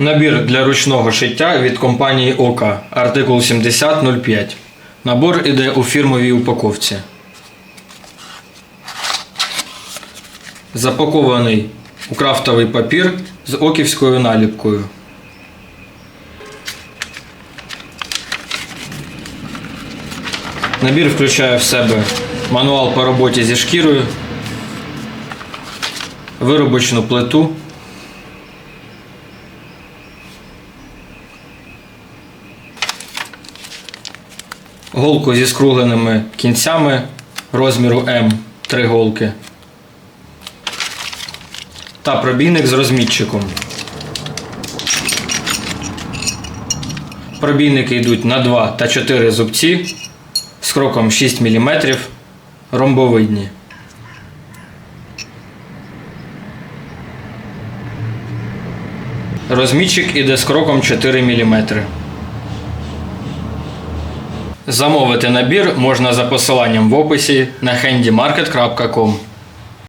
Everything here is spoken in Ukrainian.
Набір для ручного шиття від компанії Ока. Артикул 7005. Набор іде у фірмовій упаковці. Запакований у крафтовий папір з оківською наліпкою. Набір включає в себе мануал по роботі зі шкірою, виробочну плиту, голку зі скругленими кінцями розміру М 3 голки та пробійник з розмітчиком. Пробійники йдуть на 2 та 4 зубці з кроком 6 мм ромбовидні. Розмітчик іде з кроком 4 мм. Замовити набір можна за посиланням в описі на handymarket.com.